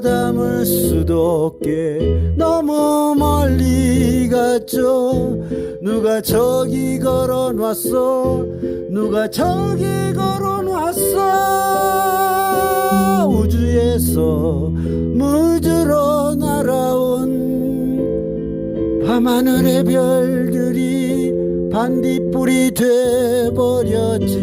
담을 수도 없게 너무 멀리 갔죠. 누가 저기 걸어놨어? 누가 저기 걸어놨어? 우주에서 무주로 날아온 밤하늘의 별들이 반딧불이 돼버렸지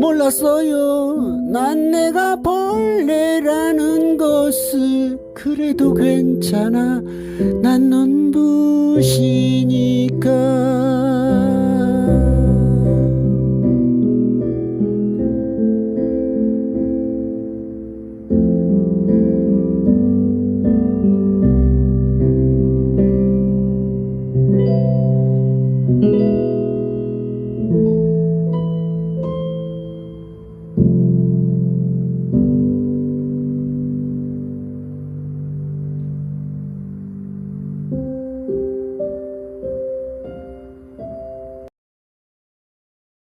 몰랐어요. 난 내가 벌레라는 것을 그래도 괜찮아. 난 눈부시니까